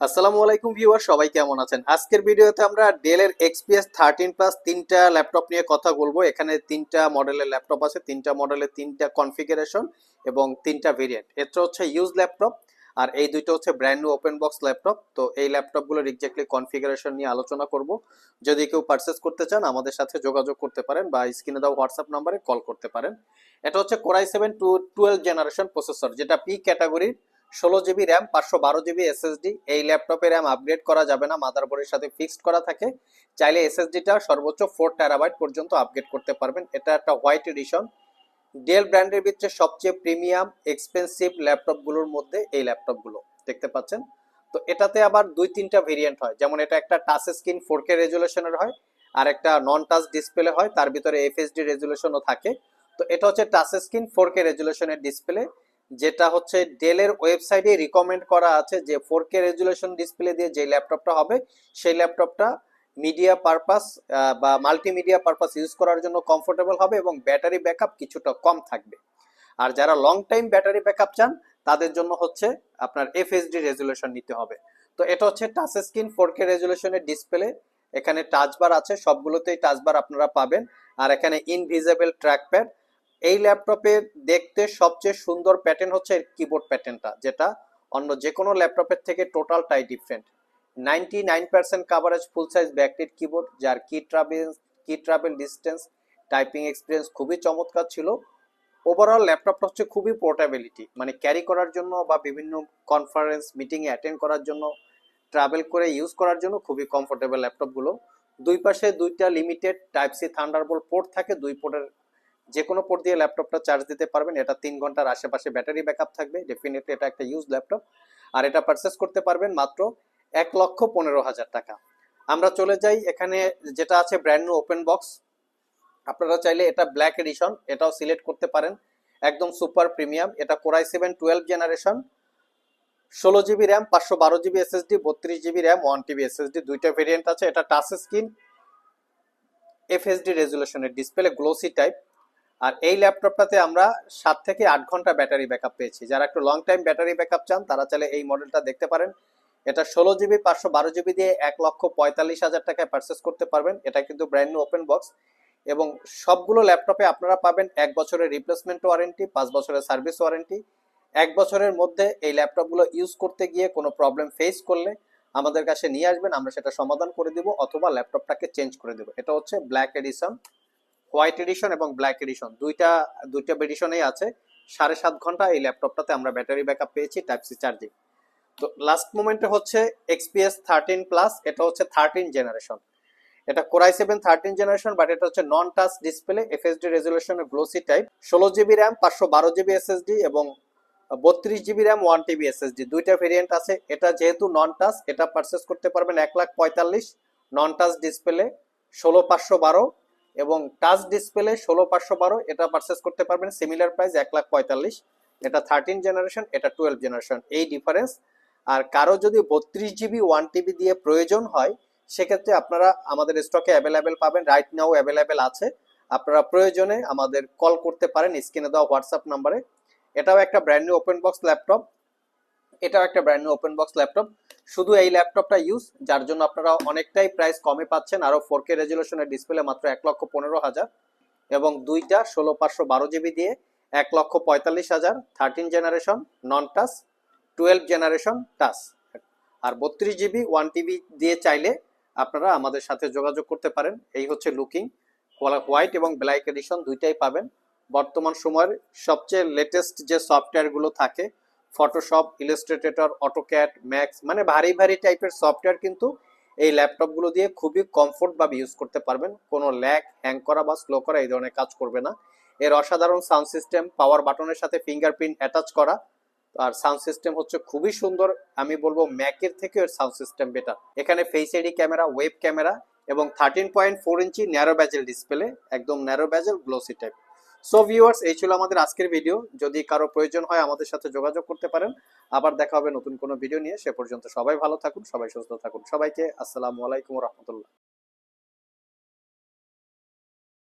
আসসালামু আলাইকুম ভিউয়ার, সবাই কেমন আছেন? আজকের ভিডিওতে আমরা ডেলের এক্সপিএস থার্টিন প্লাস তিনটা ল্যাপটপ নিয়ে কথা বলব। এখানে তিনটা মডেলের ল্যাপটপ আছে, তিনটা মডেলের তিনটা কনফিগারেশন এবং তিনটা ভেরিয়েন্ট। এটা হচ্ছে ইউজ ল্যাপটপ আর এই দুইটা হচ্ছে brand new open box laptop. তো এই ল্যাপটপগুলোর এক্স্যাক্টলি কনফিগারেশন নিয়ে আলোচনা করব। যদি কেউ পারচেস করতে চান, আমাদের সাথে যোগাযোগ করতে পারেন বা স্ক্রিনে দেওয়া হোয়াটসঅ্যাপ নাম্বারে কল করতে পারেন। এটা হচ্ছে Core i seven to twelve generation processor, যেটা পি ক্যাটাগরির ষোলো জিবি র্যাম, পাঁচশো বারো জিবি এসএসডি এই ল্যাপটপে র্যাম আপগ্রেড করা যাবে না, মাদারবোর্ডের সাথে ফিক্সড করা থাকে। চাইলে এসএসডিটা সর্বোচ্চ ফোর টেরাবাইট পর্যন্ত আপগ্রেড করতে পারবেন। এটা একটা হোয়াইট এডিশন ডেল ব্র্যান্ডের ভিতরে সবচেয়ে প্রিমিয়াম এক্সপেন্সিভ ল্যাপটপগুলোর মধ্যে এই ল্যাপটপগুলো। দেখতে পাচ্ছেন? তো এটাতে আবার দুই, তিনটা ভেরিয়েন্ট হয়। যেমন এটা একটা টাচ স্ক্রিন ফোর কে রেজুলেশনের হয়, আর একটা নন টাচ ডিসপ্লে হয়। তার ভিতরে এফএসডি রেজুলেশনও থাকে। তো এটা হচ্ছে টাচ স্ক্রিন ফোর কে রেজুলেশনের ডিসপ্লে যেটা হচ্ছে ডেলের ওয়েবসাইটে রিকমেন্ড করা আছে যে ফোর কে রেজুলেশন ডিসপ্লে দিয়ে যে ল্যাপটপটা হবে, সেই ল্যাপটপটা মিডিয়া পারপাস বা মাল্টিমিডিয়া পারপাস ইউজ করার জন্য কমফোর্টেবল হবে এবং ব্যাটারি ব্যাকআপ কিছুটা কম থাকবে। আর যারা লং টাইম ব্যাটারি ব্যাকআপ চান, তাদের জন্য হচ্ছে আপনার এফএসডি রেজুলেশন নিতে হবে। তো এটা হচ্ছে টাচ স্ক্রিন ফোর কে রেজুলেশনের ডিসপ্লে এখানে টাচবার আছে, সবগুলোতেই টাচবার আপনারা পাবেন। আর এখানে ইনভিজিবল ট্র্যাকপ্যাড এই ল্যাপটপে দেখতে সবচেয়ে সুন্দর প্যাটার্ন হচ্ছে কিবোর্ড প্যাটার্নটা যেটা অন্য যে কোনো ল্যাপটপের থেকে টোটালটাই different ninety nine percent coverage full size backlit keyboard যার কি ট্রাভেল কি ট্রাভেল ডিস্টেন্স টাইপিং এক্সপিরিয়েন্স খুবই চমৎকার ছিল। ওভারঅল ল্যাপটপটা হচ্ছে খুবই পোর্টেবিলিটি মানে ক্যারি করার জন্য বা বিভিন্ন কনফারেন্স মিটিংয়ে অ্যাটেন্ড করার জন্য ট্রাভেল করে ইউজ করার জন্য খুবই কমফোর্টেবল ল্যাপটপগুলো। দুই পাশে দুইটা limited type C thunderbolt port থাকে, দুই পোর্টের যে কোনো পোর্ট দিয়ে ল্যাপটপটা চার্জ দিতে পারবেন। এটা তিন ঘণ্টার আশেপাশে ব্যাটারি ব্যাকআপ থাকবে। ডেফিনেটলি এটা একটা ইউজ ল্যাপটপ আর এটা পারচেস করতে পারবেন মাত্র এক লক্ষ পনেরো হাজার টাকা। আমরা চলে যাই এখানে, যেটা আছে ব্র্যান্ড ওপেন বক্স আপনারা চাইলে এটা ব্ল্যাক এডিশন এটাও সিলেক্ট করতে পারেন। একদম সুপার প্রিমিয়াম এটা Core i seven twelve generation ষোলো জিবি র্যাম পাঁচশো বারো জিবি এসএসডি বত্রিশ GB RAM one TB SSD দুইটা ভেরিয়েন্ট আছে। এটা টাচ স্ক্রিন এফএসডি রেজুলেশনের ডিসপ্লে গ্লোসি টাইপ আর এই ল্যাপটপটাতে আমরা সাত থেকে আট ঘণ্টা ব্যাটারি ব্যাকআপ পেয়েছি। যারা একটু লং টাইম ব্যাটারি ব্যাকআপ চান, তারা চাইলে এই মডেলটা দেখতে পারেন। এটা ষোলো জিবি পাঁচশো বারো জিবি দিয়ে এক লক্ষ পঁয়তাল্লিশ হাজার টাকায় পারচেস করতে পারবেন। এটা কিন্তু ব্র্যান্ড নিউ ওপেন বক্স এবং সবগুলো ল্যাপটপে আপনারা পাবেন এক বছরের রিপ্লেসমেন্ট ওয়ারেন্টি পাঁচ বছরের সার্ভিস ওয়ারেন্টি এক বছরের মধ্যে এই ল্যাপটপগুলো ইউজ করতে গিয়ে কোনো প্রবলেম ফেস করলে আমাদের কাছে নিয়ে আসবেন, আমরা সেটা সমাধান করে দিব অথবা ল্যাপটপটাকে চেঞ্জ করে দেবো। এটা হচ্ছে ব্ল্যাক এডিশন হোয়াইট এডিশন এবং ব্ল্যাক এডিশন। দুইটা দুইটা এডিশনেই আছে। সাড়ে সাত ঘণ্টা এই ল্যাপটপটাতে আমরা ব্যাটারি ব্যাকআপ পেয়েছি টাইপ সি চার্জিং তো লাস্ট মোমেন্টে হচ্ছে এক্সপিএস থার্টিন প্লাস এটা হচ্ছে থার্টিন জেনারেশন এটা Core i seven thirteen generation but এটা হচ্ছে non touch display FHD resolution glossy type ষোলো জিবি র্যাম পাঁচশো বারো জিবি এসএসডি এবং বত্রিশ GB RAM one TB SSD দুইটা ভেরিয়েন্ট আছে। এটা যেহেতু নন টাচ এটা পারচেস করতে পারবেন এক লাখ পঁয়তাল্লিশ নন টাচ ডিসপ্লে ষোলো পাঁচশো বারো এবং টাচ ডিসপ্লে ষোলো পাঁচশো বারো, এটা পারচেস করতে পারবেন সিমিলার প্রাইস এক লাখ পঁয়তাল্লিশ। এটা থার্টিন জেনারেশন এটা টুয়েলভ জেনারেশন এই ডিফারেন্স আর কারও যদি বত্রিশ জিবি ওয়ান টিবি দিয়ে প্রয়োজন হয়, সেক্ষেত্রে আপনারা আমাদের স্টকে অ্যাভেলেবেল পাবেন রাইট নাও অ্যাভেলেবেল আছে। আপনারা প্রয়োজনে আমাদের কল করতে পারেন, স্ক্রিনে দেওয়া হোয়াটসঅ্যাপ নাম্বারে এটাও একটা brand new open box laptop এটাও একটা brand new open box laptop শুধু এই ল্যাপটপটা ইউজ যার জন্য আপনারা অনেকটাই প্রাইস কমে পাচ্ছেন। আরও ফোর কে রেজুলেশনের ডিসপ্লে মাত্র এক লক্ষ পনেরো হাজার। এবং দুইটা ষোলো পাঁচশো বারো জিবি দিয়ে এক লক্ষ পঁয়তাল্লিশ হাজার। Thirteen generation non touch twelve generation touch আর বত্রিশ জিবি ওয়ান টিবি দিয়ে চাইলে আপনারা আমাদের সাথে যোগাযোগ করতে পারেন। এই হচ্ছে লুকিং হোয়াইট এবং ব্ল্যাক এডিশন দুইটাই পাবেন। বর্তমান সময়ের সবচেয়ে লেটেস্ট যে সফটওয়্যারগুলো থাকে ফটোশপ ইলাস্ট্রেটর অটোক্যাট ম্যাক্স মানে ভারী ভারী টাইপের সফটওয়্যার কিন্তু এই ল্যাপটপগুলো দিয়ে খুবই কমফোর্টভাবে ইউজ করতে পারবেন। কোনো ল্যাগ হ্যাং করা বা স্লো করা এই ধরনের কাজ করবে না। এর অসাধারণ সাউন্ড সিস্টেম পাওয়ার বাটনের সাথে ফিঙ্গারপ্রিন্ট অ্যাটাচ করা। আর সাউন্ড সিস্টেম হচ্ছে খুবই সুন্দর। আমি বলব ম্যাকের থেকে এর সাউন্ড সিস্টেম বেটার এখানে face ID camera web camera এবং thirteen point four inch narrow bezel display একদম narrow bezel glossy type so viewers এই ছিল আমাদের আজকের ভিডিও যদি কারও প্রয়োজন হয় আমাদের সাথে যোগাযোগ করতে পারেন। আবার দেখা হবে নতুন কোনো ভিডিও নিয়ে। সে পর্যন্ত সবাই ভালো থাকুন, সবাই সুস্থ থাকুন। সবাইকে আসসালামু আলাইকুম রহমতুল্লাহ।